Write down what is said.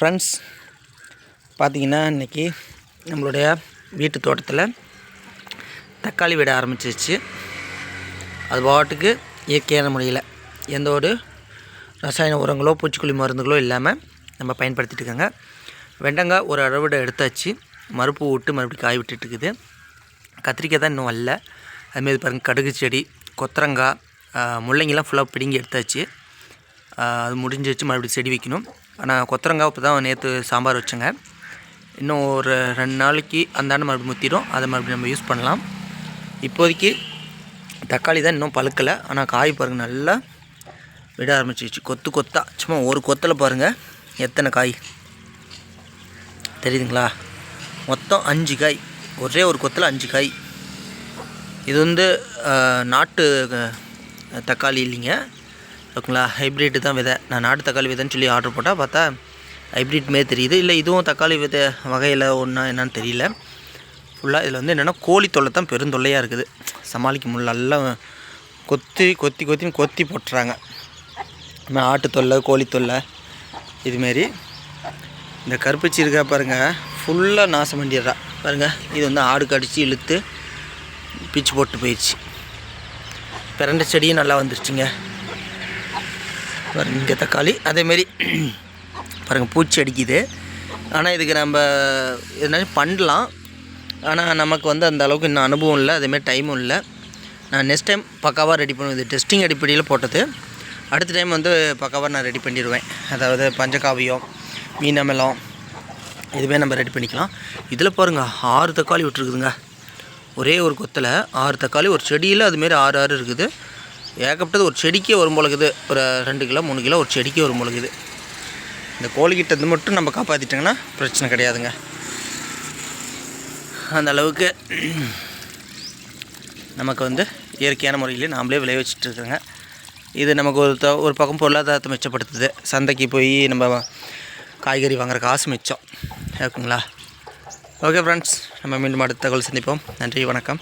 Friends பார்த்திங்கன்னா இன்றைக்கி நம்மளுடைய வீட்டு தோட்டத்தில் தக்காளி விட ஆரம்பிச்சிருச்சு. அது பாட்டுக்கு இயற்கையான முறையில் எந்த ஒரு ரசாயன உரங்களோ பூச்சிக்கொல்லி மருந்துகளோ இல்லாமல் நம்ம பயன்படுத்திட்டு இருக்கோங்க. வெண்டங்காய் ஒரு அறுவடை எடுத்தாச்சு. மறுப்பு விட்டு மறுபடியும் காய் விட்டுட்டுருக்குது கத்திரிக்காய் தான் இன்னும் வரல அதுமாரி பாருங்கள் கடுகு செடி கொத்தரங்காய் முள்ளங்கிலாம் ஃபுல்லாக பிடுங்கி எடுத்தாச்சு. அது அது முடிஞ்சிச்சு மறுபடியும் செடி வைக்கணும். ஆனால் கொத்தரங்காய் இப்போ தான் நேற்று சாம்பார் வச்சேங்க. இன்னும் ஒரு ரெண்டு நாளைக்கு அந்தாண்டு மறுபடியும் முத்திடும் அதை மறுபடியும் நம்ம யூஸ் பண்ணலாம். இப்போதைக்கு தக்காளி தான் இன்னும் பழுக்கலை. ஆனால் காய் பாருங்கள் நல்லா விட ஆரம்பிச்சிருச்சு. கொத்து கொத்தா. சும்மா ஒரு கொத்தில் பாருங்கள் எத்தனை காய்? தெரியுதுங்களா? மொத்தம் அஞ்சு காய். ஒரே ஒரு கொத்தில் அஞ்சு காய். இது வந்து நாட்டு தக்காளி இல்லைங்க. ஓகேங்களா? ஹைப்ரிட்டு தான் விதை. நான் நாட்டு தக்காளி விதைன்னு சொல்லி ஆர்டர் போட்டால் பார்த்தா ஹைப்ரிட் மாரி தெரியுது. இல்லை இதுவும் தக்காளி விதை வகையில் ஒன்றா என்னன்னு தெரியல. ஃபுல்லாக இதில் வந்து என்னென்னா கோழி தொல்லை தான் பெருந்தொல்லையாக இருக்குது. சமாளிக்க முடியல. எல்லாம் கொத்தி கொத்தி கொத்தி கொத்தி போட்டுறாங்க. ஆட்டு தொல்லை கோழி தொல்லை இதுமாரி இந்த கருப்பச்சி இருக்கா பாருங்கள் ஃபுல்லாக நாசம் பண்ணிடுறா. பாருங்கள் இது வந்து ஆடு கடிச்சு இழுத்து பிச்சு போட்டு போயிடுச்சு. பிறண்ட செடியும் நல்லா வந்துருச்சுங்க. பாருங்க இங்கே தக்காளி. அதேமாரி பாருங்கள் பூச்சி அடிக்குது. ஆனால் இதுக்கு நம்ம எதுனாலும் பண்ணலாம். ஆனால் நமக்கு வந்து அந்த அளவுக்கு இன்னும் அனுபவம் இல்லை. அதேமாரி டைமும் இல்லை. நான் நெக்ஸ்ட் டைம் பக்காவாக ரெடி பண்ணுவேன். இது டெஸ்டிங் அடிப்படையில் போட்டது. அடுத்த டைம் வந்து பக்காவாக நான் ரெடி பண்ணிடுவேன் அதாவது பஞ்சகாவியம் மீனமெல்லாம் இதுவே நம்ம ரெடி பண்ணிக்கலாம். இதில் பாருங்கள் ஆறு தக்காளி விட்டுருக்குதுங்க. ஒரே ஒரு கொத்தில் ஆறு தக்காளி. ஒரு செடியில் அதுமாரி ஆறு ஆறு இருக்குது. ஏகப்பட்டது ஒரு செடிக்கே வரும் பொழுது ஒரு ரெண்டு கிலோ மூணு கிலோ ஒரு செடிக்கே வரும் பொழுது இந்த கோழிக்கிட்டது மட்டும் நம்ம காப்பாற்றிட்டோங்கன்னா பிரச்சனை கிடையாதுங்க. அந்த அளவுக்கு நமக்கு வந்து இயற்கையான முறையிலே நாமளே விளைவிச்சிட்டு இது நமக்கு ஒரு த- ஒரு பக்கம் பொருளாதாரத்தை மிச்சப்படுத்துது. சந்தைக்கு போய் நம்ம காய்கறி வாங்குற காசு மிச்சம். இருக்குங்களா ஓகே ஃப்ரெண்ட்ஸ் நம்ம மீண்டும் அடுத்த தகவல் சந்திப்போம். நன்றி வணக்கம்.